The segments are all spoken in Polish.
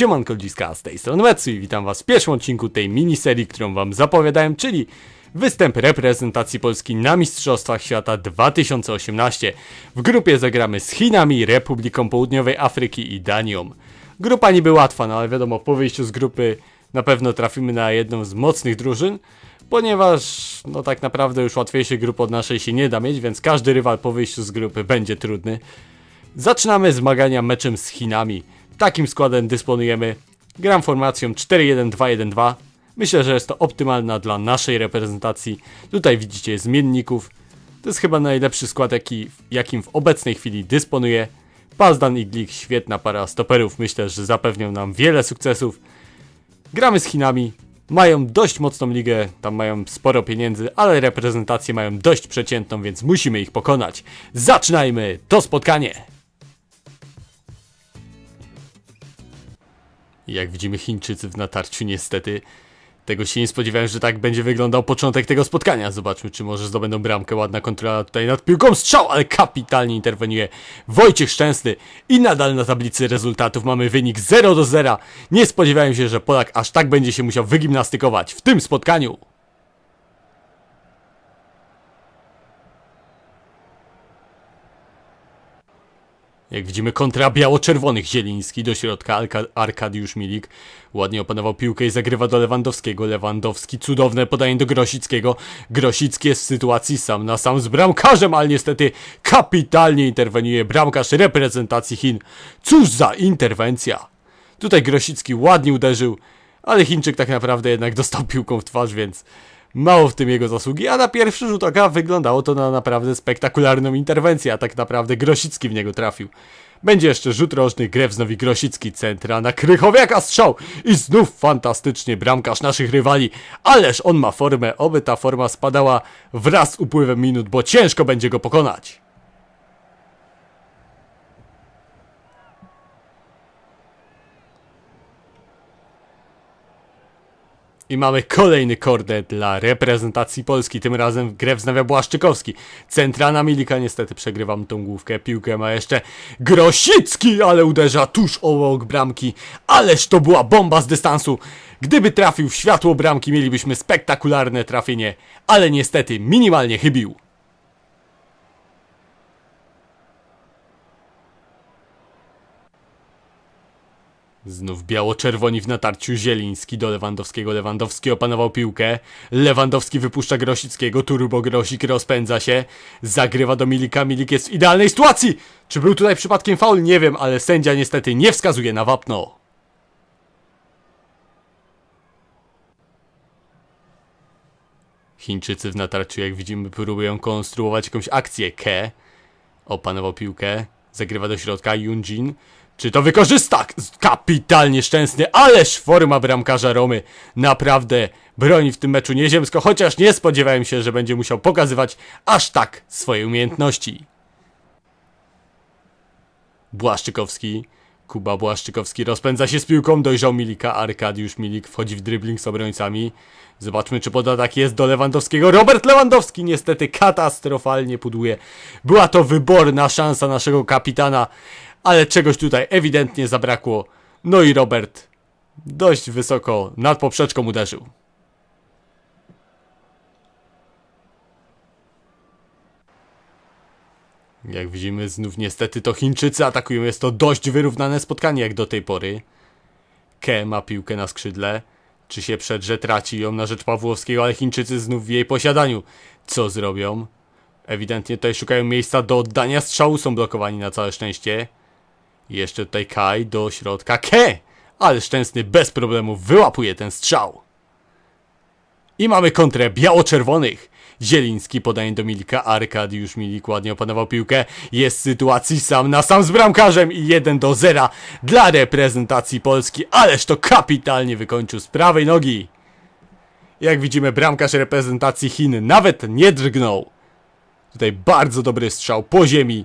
Siemanko Dziska, z tej strony Metsu i witam was w pierwszym odcinku tej miniserii, którą wam zapowiadałem, czyli występ reprezentacji Polski na Mistrzostwach Świata 2018. W grupie zagramy z Chinami, Republiką Południowej Afryki i Danią. Grupa niby łatwa, no ale wiadomo, po wyjściu z grupy na pewno trafimy na jedną z mocnych drużyn, ponieważ no tak naprawdę już łatwiejszej grupy od naszej się nie da mieć, więc każdy rywal po wyjściu z grupy będzie trudny. Zaczynamy zmagania meczem z Chinami. Takim składem dysponujemy. Gram formacją 4-1-2-1-2. Myślę, że jest to optymalna dla naszej reprezentacji. Tutaj widzicie zmienników. To jest chyba najlepszy skład, jaki, jakim w obecnej chwili dysponuję. Pazdan i Glik, świetna para stoperów. Myślę, że zapewnią nam wiele sukcesów. Gramy z Chinami. Mają dość mocną ligę, tam mają sporo pieniędzy, ale reprezentację mają dość przeciętną, więc musimy ich pokonać. Zaczynajmy to spotkanie! Jak widzimy Chińczycy w natarciu niestety tego się nie spodziewałem, że tak będzie wyglądał początek tego spotkania. Zobaczmy, czy może zdobędą bramkę. Ładna kontrola tutaj nad piłką. Strzał, ale kapitalnie interweniuje Wojciech Szczęsny. I nadal na tablicy rezultatów mamy wynik 0 do 0. Nie spodziewałem się, że Polak aż tak będzie się musiał wygimnastykować w tym spotkaniu. Jak widzimy kontra biało-czerwonych Zieliński do środka Arka Arkadiusz Milik ładnie opanował piłkę i zagrywa do Lewandowskiego. Lewandowski cudowne podanie do Grosickiego. Grosicki jest w sytuacji sam na sam z bramkarzem, ale niestety kapitalnie interweniuje bramkarz reprezentacji Chin. Cóż za interwencja! Tutaj Grosicki ładnie uderzył, ale Chińczyk tak naprawdę jednak dostał piłką w twarz, więc mało w tym jego zasługi, a na pierwszy rzut oka wyglądało to na naprawdę spektakularną interwencję, a tak naprawdę Grosicki w niego trafił. Będzie jeszcze rzut rożny, Grew znowi Grosicki, centra na Krychowiaka strzał i znów fantastycznie bramkarz naszych rywali, ależ on ma formę, oby ta forma spadała wraz z upływem minut, bo ciężko będzie go pokonać. I mamy kolejny kornet dla reprezentacji Polski, tym razem grę wznawia Błaszczykowski. Centrana Milika niestety przegrywam tą główkę, piłkę ma jeszcze Grosicki, ale uderza tuż obok bramki. Ależ to była bomba z dystansu. Gdyby trafił w światło bramki mielibyśmy spektakularne trafienie, ale niestety minimalnie chybił. Znów biało-czerwoni w natarciu Zieliński do Lewandowskiego. Lewandowski opanował piłkę. Lewandowski wypuszcza Grosickiego. Turbo Grosik rozpędza się. Zagrywa do Milika. Milik jest w idealnej sytuacji. Czy był tutaj przypadkiem faul? Nie wiem, ale sędzia niestety nie wskazuje na wapno. Chińczycy w natarciu, jak widzimy, próbują konstruować jakąś akcję. Ke opanował piłkę. Zagrywa do środka Yunjin. Czy to wykorzysta? Kapitalnie szczęsny, ależ forma bramkarza Romy. Naprawdę broni w tym meczu nieziemsko, chociaż nie spodziewałem się, że będzie musiał pokazywać aż tak swoje umiejętności. Błaszczykowski. Kuba Błaszczykowski rozpędza się z piłką, dojrzał Milika, Arkadiusz Milik wchodzi w dribbling z obrońcami. Zobaczmy, czy podatak jest do Lewandowskiego. Robert Lewandowski niestety katastrofalnie pudłuje. Była to wyborna szansa naszego kapitana, ale czegoś tutaj ewidentnie zabrakło. No i Robert dość wysoko nad poprzeczką uderzył. Jak widzimy, znów niestety to Chińczycy atakują. Jest to dość wyrównane spotkanie jak do tej pory. Ke ma piłkę na skrzydle. Czy się przedrze, traci ją na rzecz Pawłowskiego, ale Chińczycy znów w jej posiadaniu. Co zrobią? Ewidentnie tutaj szukają miejsca do oddania strzału, są blokowani na całe szczęście. Jeszcze tutaj Kai do środka. Ke! Ale szczęsny bez problemu wyłapuje ten strzał. I mamy kontrę biało-czerwonych. Zieliński podaje do Milika, Arkadiusz Milik ładnie opanował piłkę. Jest w sytuacji sam na sam z bramkarzem i 1 do 0 dla reprezentacji Polski. Ależ to kapitalnie wykończył z prawej nogi. Jak widzimy bramkarz reprezentacji Chin nawet nie drgnął. Tutaj bardzo dobry strzał po ziemi.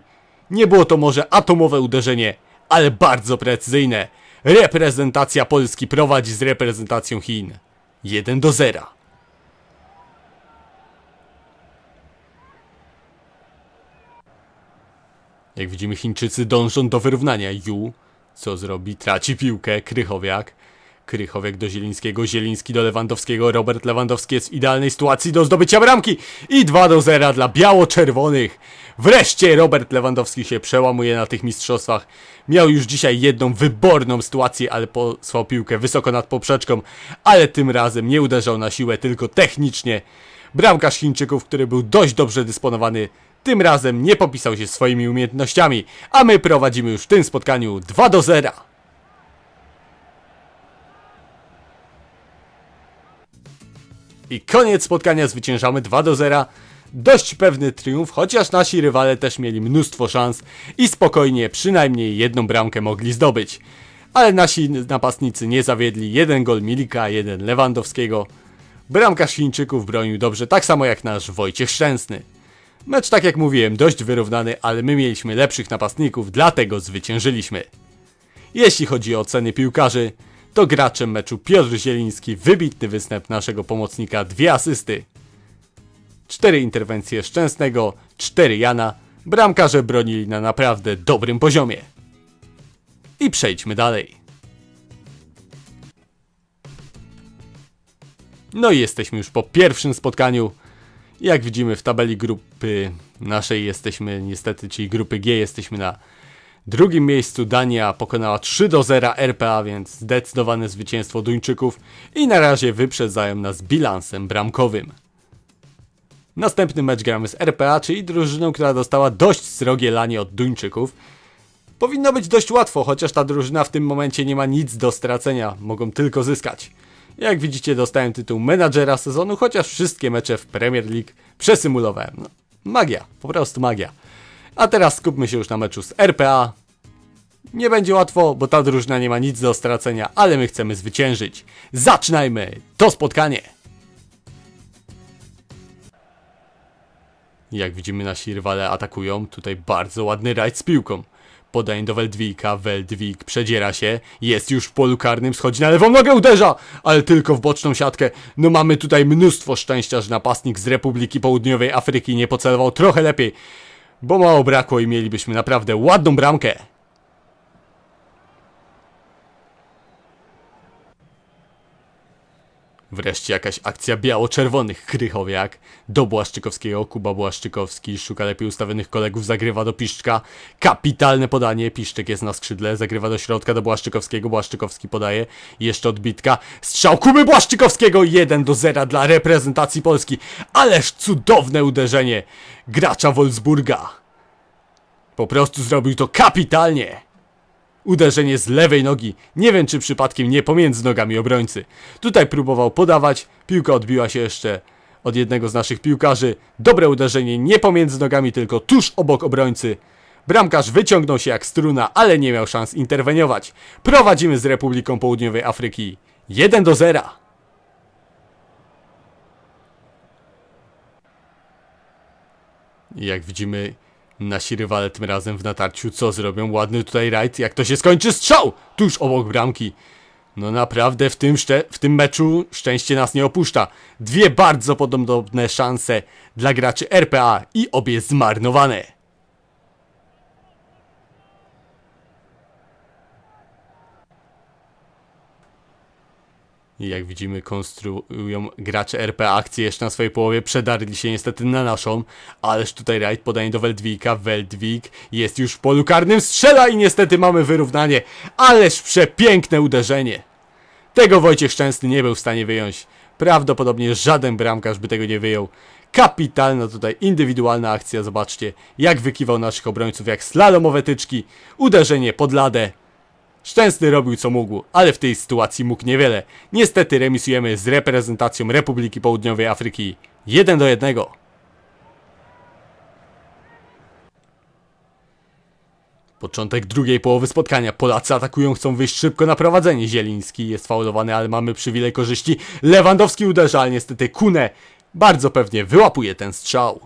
Nie było to może atomowe uderzenie, ale bardzo precyzyjne. Reprezentacja Polski prowadzi z reprezentacją Chin. 1 do 0. Jak widzimy Chińczycy dążą do wyrównania. Yu Co zrobi? Traci piłkę. Krychowiak. Krychowiak do Zielińskiego, Zieliński do Lewandowskiego, Robert Lewandowski jest w idealnej sytuacji do zdobycia bramki i 2 do 0 dla biało-czerwonych. Wreszcie Robert Lewandowski się przełamuje na tych mistrzostwach. Miał już dzisiaj jedną wyborną sytuację, ale posłał piłkę wysoko nad poprzeczką, ale tym razem nie uderzał na siłę, tylko technicznie. Bramkarz Chińczyków, który był dość dobrze dysponowany, tym razem nie popisał się swoimi umiejętnościami, a my prowadzimy już w tym spotkaniu 2 do 0. I koniec spotkania zwyciężamy 2 do 0. Dość pewny triumf, chociaż nasi rywale też mieli mnóstwo szans i spokojnie przynajmniej jedną bramkę mogli zdobyć. Ale nasi napastnicy nie zawiedli. Jeden gol Milika, jeden Lewandowskiego. Bramkarz Chińczyków bronił dobrze, tak samo jak nasz Wojciech Szczęsny. Mecz, tak jak mówiłem, dość wyrównany, ale my mieliśmy lepszych napastników, dlatego zwyciężyliśmy. Jeśli chodzi o oceny piłkarzy, to graczem meczu Piotr Zieliński, wybitny występ naszego pomocnika, dwie asysty. Cztery interwencje Szczęsnego, cztery Jana, bramkarze bronili na naprawdę dobrym poziomie. I przejdźmy dalej. No i jesteśmy już po pierwszym spotkaniu. Jak widzimy w tabeli grupy naszej jesteśmy niestety, czyli grupy G jesteśmy na drugim miejscu. Dania pokonała 3 do 0 RPA, więc zdecydowane zwycięstwo Duńczyków i na razie wyprzedzają nas bilansem bramkowym. Następny mecz gramy z RPA, czyli drużyną, która dostała dość srogie lanie od Duńczyków. Powinno być dość łatwo, chociaż ta drużyna w tym momencie nie ma nic do stracenia, mogą tylko zyskać. Jak widzicie dostałem tytuł menadżera sezonu, chociaż wszystkie mecze w Premier League przesymulowałem. No, magia, po prostu magia. A teraz skupmy się już na meczu z RPA. Nie będzie łatwo, bo ta drużyna nie ma nic do stracenia, ale my chcemy zwyciężyć. Zaczynajmy to spotkanie! Jak widzimy nasi rywale atakują, tutaj bardzo ładny rajd z piłką. Podaje do Weldwika, Weldwik przedziera się, jest już w polu karnym, schodzi na lewą nogę, uderza, ale tylko w boczną siatkę. No mamy tutaj mnóstwo szczęścia, że napastnik z Republiki Południowej Afryki nie pocelował trochę lepiej, bo mało brakło i mielibyśmy naprawdę ładną bramkę. Wreszcie jakaś akcja biało-czerwonych Krychowiak do Błaszczykowskiego, Kuba Błaszczykowski szuka lepiej ustawionych kolegów, zagrywa do Piszczka, kapitalne podanie, Piszczek jest na skrzydle, zagrywa do środka do Błaszczykowskiego, Błaszczykowski podaje, jeszcze odbitka, strzał Kuby Błaszczykowskiego, 1 do 0 dla reprezentacji Polski, ależ cudowne uderzenie gracza Wolfsburga. Po prostu zrobił to kapitalnie. Uderzenie z lewej nogi. Nie wiem, czy przypadkiem nie pomiędzy nogami obrońcy. Tutaj próbował podawać. Piłka odbiła się jeszcze od jednego z naszych piłkarzy. Dobre uderzenie nie pomiędzy nogami, tylko tuż obok obrońcy. Bramkarz wyciągnął się jak struna, ale nie miał szans interweniować. Prowadzimy z Republiką Południowej Afryki 1 do 0. Jak widzimy, Nasi rywale tym razem w natarciu co zrobią? Ładny tutaj rajd, jak to się skończy? Strzał! Tuż obok bramki. No naprawdę w tym, w tym meczu szczęście nas nie opuszcza. Dwie bardzo podobne szanse dla graczy RPA i obie zmarnowane. Jak widzimy, konstruują gracze RP akcje jeszcze na swojej połowie. Przedarli się niestety na naszą. Ależ tutaj rajd podanie do Weldwika. Weldwik jest już w polu karnym. Strzela i niestety mamy wyrównanie. Ależ przepiękne uderzenie. Tego Wojciech Szczęsny nie był w stanie wyjąć. Prawdopodobnie żaden bramkarz by tego nie wyjął. Kapitalna tutaj indywidualna akcja. Zobaczcie, jak wykiwał naszych obrońców, jak slalomowe tyczki. Uderzenie pod ladę. Szczęsny robił co mógł, ale w tej sytuacji mógł niewiele. Niestety remisujemy z reprezentacją Republiki Południowej Afryki 1 do 1. Początek drugiej połowy spotkania. Polacy atakują, chcą wyjść szybko na prowadzenie. Zieliński jest faulowany, ale mamy przywilej korzyści. Lewandowski uderza, ale niestety Kune bardzo pewnie wyłapuje ten strzał.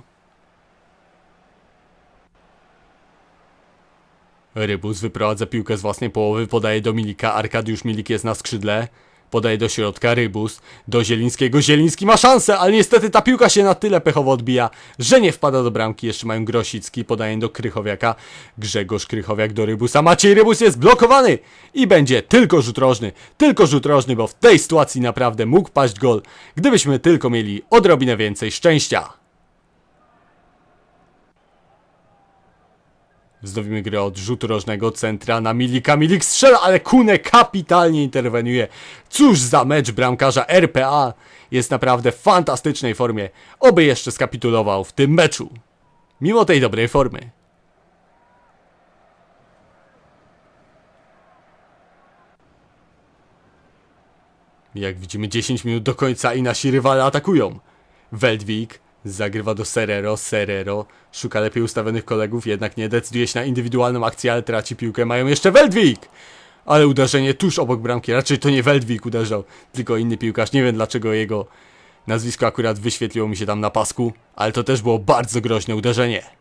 Rybus wyprowadza piłkę z własnej połowy, podaje do Milika, Arkadiusz Milik jest na skrzydle. Podaje do środka Rybus, do Zielińskiego. Zieliński ma szansę, ale niestety ta piłka się na tyle pechowo odbija, że nie wpada do bramki. Jeszcze mają Grosicki, podaje do Krychowiaka. Grzegorz Krychowiak do Rybusa. Maciej Rybus jest blokowany i będzie tylko rzut rożny. Tylko rzut rożny, bo w tej sytuacji naprawdę mógł paść gol, gdybyśmy tylko mieli odrobinę więcej szczęścia. Wznowimy grę od rzutu rożnego centra na Milika. Milik strzela, ale Kune kapitalnie interweniuje. Cóż za mecz bramkarza RPA. Jest naprawdę w fantastycznej formie. Oby jeszcze skapitulował w tym meczu. Mimo tej dobrej formy. Jak widzimy 10 minut do końca i nasi rywale atakują. Weldwik zagrywa do Serero, Serero szuka lepiej ustawionych kolegów, jednak nie decyduje się na indywidualną akcję, ale traci piłkę. Mają jeszcze Weldwik! Ale uderzenie tuż obok bramki, raczej to nie Weldwik uderzał, tylko inny piłkarz. Nie wiem dlaczego jego nazwisko akurat wyświetliło mi się tam na pasku, ale to też było bardzo groźne uderzenie.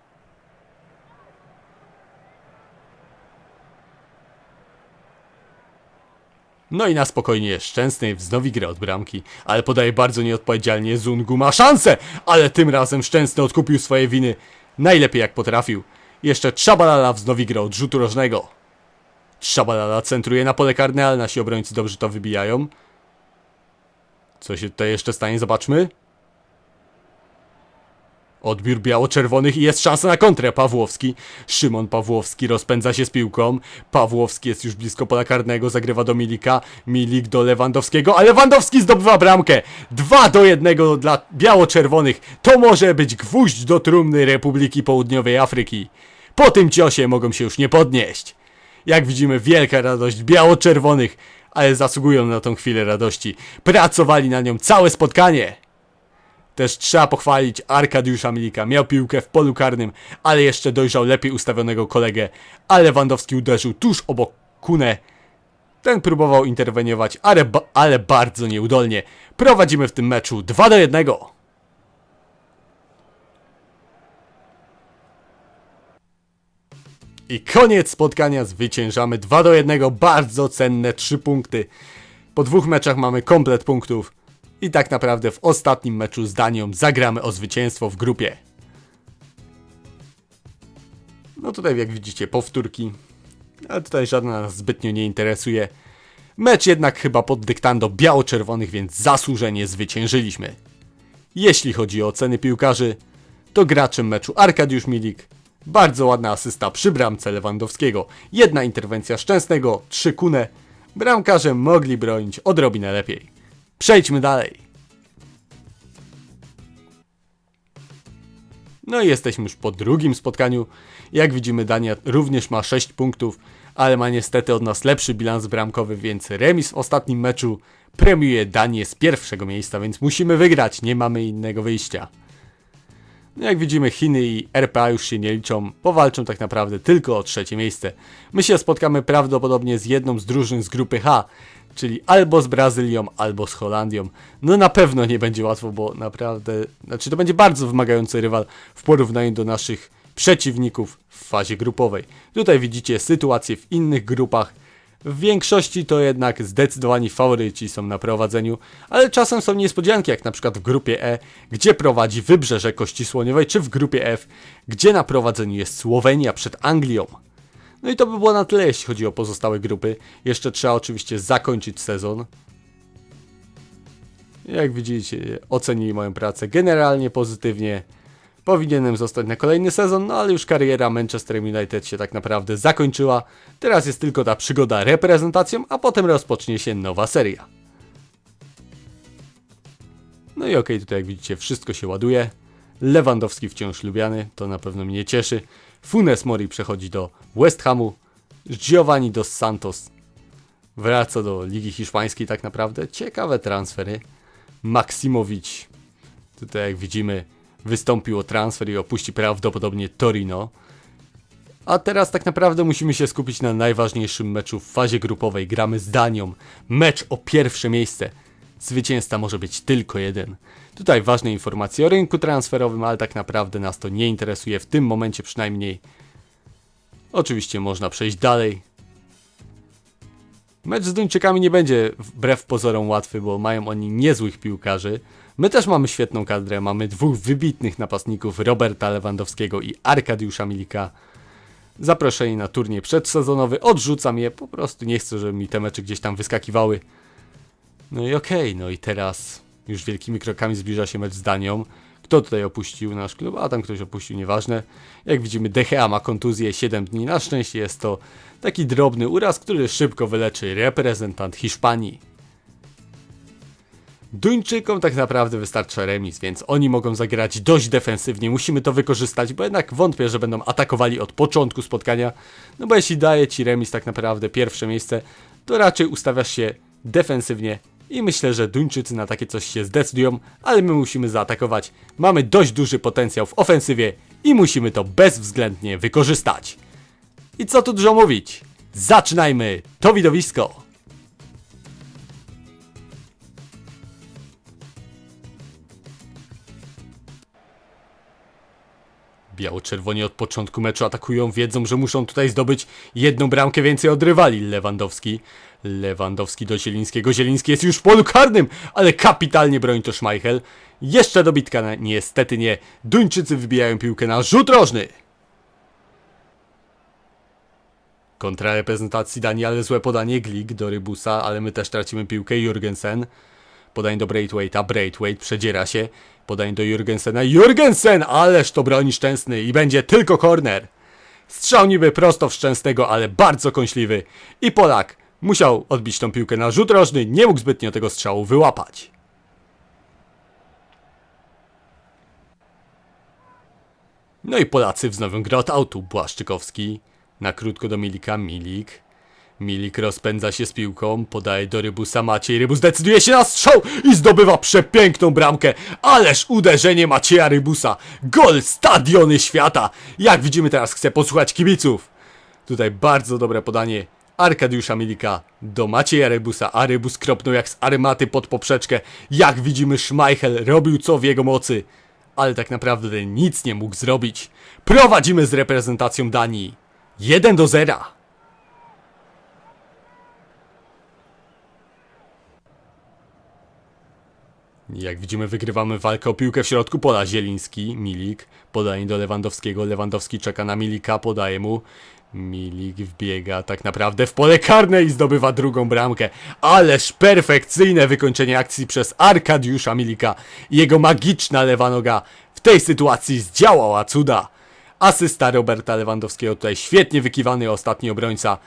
No i na spokojnie Szczęsny wznowi grę od bramki, ale podaje bardzo nieodpowiedzialnie. Zungu ma szansę, ale tym razem Szczęsny odkupił swoje winy najlepiej jak potrafił. Jeszcze Trzabalala wznowi grę od rzutu rożnego. Trzabalala centruje na pole karne, ale nasi obrońcy dobrze to wybijają. Co się tutaj jeszcze stanie, zobaczmy. Odbiór biało-czerwonych i jest szansa na kontrę. Pawłowski. Szymon Pawłowski rozpędza się z piłką. Pawłowski jest już blisko pola karnego, zagrywa do Milika. Milik do Lewandowskiego, a Lewandowski zdobywa bramkę. 2 do 1 dla biało-czerwonych. To może być gwóźdź do trumny Republiki Południowej Afryki. Po tym ciosie mogą się już nie podnieść. Jak widzimy, wielka radość biało-czerwonych, ale zasługują na tą chwilę radości. Pracowali na nią całe spotkanie. Też trzeba pochwalić Arkadiusza Milika. Miał piłkę w polu karnym, ale jeszcze dojrzał lepiej ustawionego kolegę. A Lewandowski uderzył tuż obok Kune. Ten próbował interweniować, ale, ba ale bardzo nieudolnie. Prowadzimy w tym meczu 2 do 1. I koniec spotkania, zwyciężamy 2 do 1, bardzo cenne 3 punkty. Po dwóch meczach mamy komplet punktów. I tak naprawdę w ostatnim meczu z Danią zagramy o zwycięstwo w grupie. No tutaj jak widzicie powtórki, ale tutaj żadna nas zbytnio nie interesuje. Mecz jednak chyba pod dyktando biało-czerwonych, więc zasłużenie zwyciężyliśmy. Jeśli chodzi o oceny piłkarzy, to graczem meczu Arkadiusz Milik, bardzo ładna asysta przy bramce Lewandowskiego, jedna interwencja Szczęsnego, trzy kune, bramkarze mogli bronić odrobinę lepiej. Przejdźmy dalej. No i jesteśmy już po drugim spotkaniu. Jak widzimy, Dania również ma 6 punktów, ale ma niestety od nas lepszy bilans bramkowy, więc remis w ostatnim meczu premiuje Danię z pierwszego miejsca, więc musimy wygrać, nie mamy innego wyjścia. No jak widzimy, Chiny i RPA już się nie liczą, powalczą tak naprawdę tylko o trzecie miejsce. My się spotkamy prawdopodobnie z jedną z drużyn z grupy H, czyli albo z Brazylią, albo z Holandią. No na pewno nie będzie łatwo, bo naprawdę, znaczy to będzie bardzo wymagający rywal w porównaniu do naszych przeciwników w fazie grupowej. Tutaj widzicie sytuację w innych grupach. W większości to jednak zdecydowani faworyci są na prowadzeniu, ale czasem są niespodzianki, jak na przykład w grupie E, gdzie prowadzi Wybrzeże Kości Słoniowej, czy w grupie F, gdzie na prowadzeniu jest Słowenia przed Anglią. No i to by było na tyle, jeśli chodzi o pozostałe grupy. Jeszcze trzeba oczywiście zakończyć sezon. Jak widzicie, ocenili moją pracę generalnie pozytywnie. Powinienem zostać na kolejny sezon, no ale już kariera Manchester United się tak naprawdę zakończyła. Teraz jest tylko ta przygoda reprezentacją, a potem rozpocznie się nowa seria. No i okej, okay, tutaj jak widzicie wszystko się ładuje. Lewandowski wciąż lubiany, to na pewno mnie cieszy. Funes Mori przechodzi do West Hamu. Giovanni dos Santos wraca do Ligi Hiszpańskiej tak naprawdę. Ciekawe transfery. Maksimowicz, tutaj jak widzimy, wystąpił o transfer i opuści prawdopodobnie Torino. A teraz tak naprawdę musimy się skupić na najważniejszym meczu w fazie grupowej. Gramy z Danią. Mecz o pierwsze miejsce. Zwycięzca może być tylko jeden. Tutaj ważne informacje o rynku transferowym, ale tak naprawdę nas to nie interesuje w tym momencie przynajmniej. Oczywiście można przejść dalej. Mecz z Duńczykami nie będzie wbrew pozorom łatwy, bo mają oni niezłych piłkarzy. My też mamy świetną kadrę, mamy dwóch wybitnych napastników, Roberta Lewandowskiego i Arkadiusza Milika. Zaproszeni na turniej przedsezonowy, odrzucam je, po prostu nie chcę, żeby mi te mecze gdzieś tam wyskakiwały. No i okej, no i teraz już wielkimi krokami zbliża się mecz z Danią. Kto tutaj opuścił nasz klub? A tam ktoś opuścił, nieważne. Jak widzimy, DHA ma kontuzję 7 dni. Na szczęście jest to taki drobny uraz, który szybko wyleczy reprezentant Hiszpanii. Duńczykom tak naprawdę wystarcza remis, więc oni mogą zagrać dość defensywnie. Musimy to wykorzystać, bo jednak wątpię, że będą atakowali od początku spotkania. No bo jeśli daje ci remis tak naprawdę pierwsze miejsce, to raczej ustawiasz się defensywnie i myślę, że Duńczycy na takie coś się zdecydują, ale my musimy zaatakować. Mamy dość duży potencjał w ofensywie i musimy to bezwzględnie wykorzystać. I co tu dużo mówić? Zaczynajmy to widowisko! Biało-czerwoni od początku meczu atakują, wiedzą, że muszą tutaj zdobyć jedną bramkę więcej od rywali. Lewandowski. Lewandowski do Zielińskiego. Zieliński jest już w polu karnym, ale kapitalnie broni to Schmeichel. Jeszcze dobitka, niestety nie. Duńczycy wybijają piłkę na rzut rożny. Kontra reprezentacji Danii, ale złe podanie. Glik do Rybusa, ale my też tracimy piłkę. Jurgensen. Podanie do Braithwaite'a. Braithwaite przedziera się. Podanie do Jurgensena. Jurgensen! Ależ to broni Szczęsny i będzie tylko korner. Strzał niby prosto w ale bardzo kąśliwy. I Polak musiał odbić tą piłkę na rzut rożny. Nie mógł zbytnio tego strzału wyłapać. No i Polacy wznowią grę od autu. Błaszczykowski na krótko do Milika. Milik. Milik rozpędza się z piłką, podaje do Rybusa Maciej. Rybus decyduje się na strzał i zdobywa przepiękną bramkę. Ależ uderzenie Macieja Rybusa. Gol stadiony świata. Jak widzimy teraz chce posłuchać kibiców. Tutaj bardzo dobre podanie Arkadiusza Milika do Macieja Rybusa, a Rybus kropnął jak z armaty pod poprzeczkę. Jak widzimy Schmeichel robił co w jego mocy. Ale tak naprawdę nic nie mógł zrobić. Prowadzimy z reprezentacją Danii. 1 do 0. Jak widzimy, wygrywamy walkę o piłkę w środku pola. Zieliński, Milik, podaje do Lewandowskiego. Lewandowski czeka na Milika, podaje mu. Milik wbiega tak naprawdę w pole karne i zdobywa drugą bramkę. Ależ perfekcyjne wykończenie akcji przez Arkadiusza Milika. Jego magiczna lewa noga w tej sytuacji zdziałała cuda. Asysta Roberta Lewandowskiego tutaj świetnie wykiwany ostatni obrońca.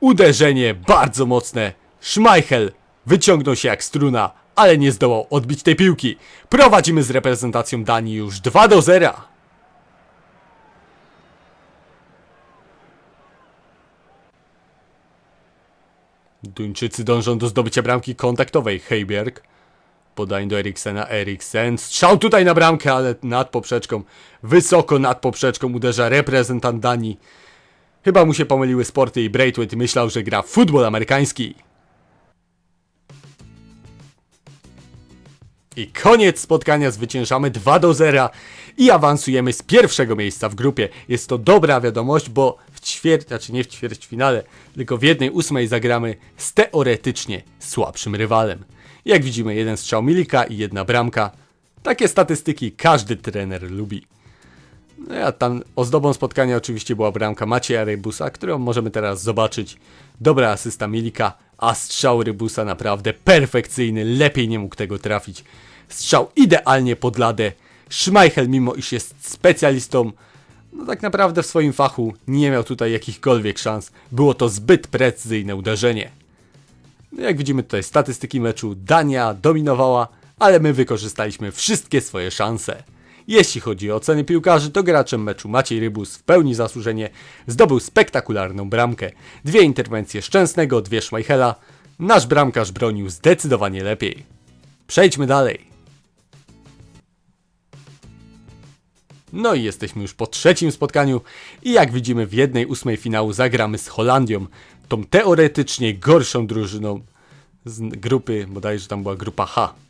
Uderzenie bardzo mocne. Schmeichel wyciągnął się jak struna, ale nie zdołał odbić tej piłki. Prowadzimy z reprezentacją Danii już 2 do 0. Duńczycy dążą do zdobycia bramki kontaktowej. Heiberg. Podań do Eriksena. Eriksen. Strzał tutaj na bramkę, ale nad poprzeczką. Wysoko nad poprzeczką uderza reprezentant Danii. Chyba mu się pomyliły sporty i Braithwaite myślał, że gra w futbol amerykański. I koniec spotkania, zwyciężamy 2 do 0 i awansujemy z pierwszego miejsca w grupie. Jest to dobra wiadomość, bo w ćwierć, znaczy nie w ćwierćfinale, tylko w jednej ósmej zagramy z teoretycznie słabszym rywalem. Jak widzimy, jeden strzał Milika i jedna bramka. Takie statystyki każdy trener lubi. No a tam ozdobą spotkania oczywiście była bramka Macieja Rybusa, którą możemy teraz zobaczyć. Dobra asysta Milika, a strzał Rybusa naprawdę perfekcyjny, lepiej nie mógł tego trafić. Strzał idealnie pod ladę. Schmeichel, mimo iż jest specjalistą, no tak naprawdę w swoim fachu nie miał tutaj jakichkolwiek szans. Było to zbyt precyzyjne uderzenie. No jak widzimy tutaj statystyki meczu, Dania dominowała, ale my wykorzystaliśmy wszystkie swoje szanse. Jeśli chodzi o oceny piłkarzy, to graczem meczu Maciej Rybus w pełni zasłużenie zdobył spektakularną bramkę. Dwie interwencje Szczęsnego, dwie Schmeichela. Nasz bramkarz bronił zdecydowanie lepiej. Przejdźmy dalej. No i jesteśmy już po trzecim spotkaniu i jak widzimy w jednej ósmej finału zagramy z Holandią, tą teoretycznie gorszą drużyną z grupy, bodajże tam była grupa H.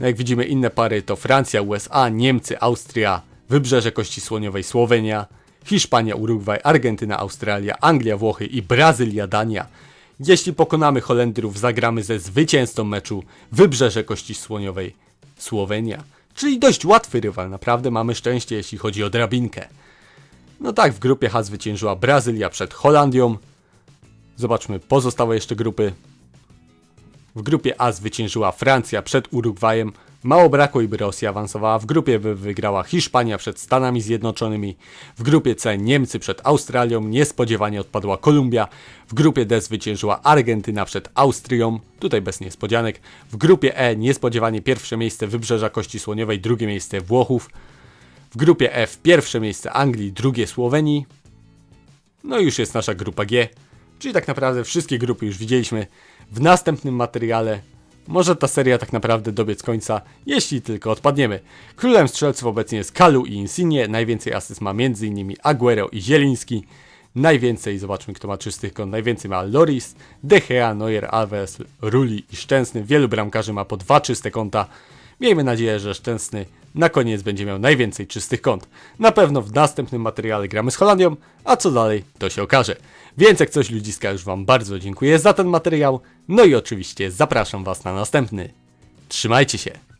No Jak widzimy inne pary to Francja, USA, Niemcy, Austria, Wybrzeże Kości Słoniowej, Słowenia, Hiszpania, Urugwaj, Argentyna, Australia, Anglia, Włochy i Brazylia, Dania. Jeśli pokonamy Holendrów, zagramy ze zwycięzcą meczu Wybrzeże Kości Słoniowej Słowenia. Czyli dość łatwy rywal, naprawdę mamy szczęście, jeśli chodzi o drabinkę. No tak, w grupie H zwyciężyła Brazylia przed Holandią. Zobaczmy pozostałe jeszcze grupy. W grupie A zwyciężyła Francja przed Urugwajem. Mało brakło i by Rosja awansowała. W grupie B wygrała Hiszpania przed Stanami Zjednoczonymi. W grupie C Niemcy przed Australią. Niespodziewanie odpadła Kolumbia. W grupie D zwyciężyła Argentyna przed Austrią. Tutaj bez niespodzianek. W grupie E niespodziewanie pierwsze miejsce Wybrzeża Kości Słoniowej, drugie miejsce Włochów. W grupie F pierwsze miejsce Anglii, drugie Słowenii. No i już jest nasza grupa G. Czyli tak naprawdę wszystkie grupy już widzieliśmy w następnym materiale. Może ta seria tak naprawdę dobiec końca, jeśli tylko odpadniemy. Królem strzelców obecnie jest Kalu i Insigne, najwięcej asyst ma m.in. Aguero i Zieliński. Najwięcej, zobaczmy kto ma czystych kąt, najwięcej ma Loris, De Gea, Neuer, Alves, Ruli i Szczęsny. Wielu bramkarzy ma po dwa czyste konta. Miejmy nadzieję, że Szczęsny na koniec będzie miał najwięcej czystych kąt. Na pewno w następnym materiale gramy z Holandią, a co dalej to się okaże. Więc jak coś ludziska już Wam bardzo dziękuję za ten materiał, no i oczywiście zapraszam Was na następny. Trzymajcie się!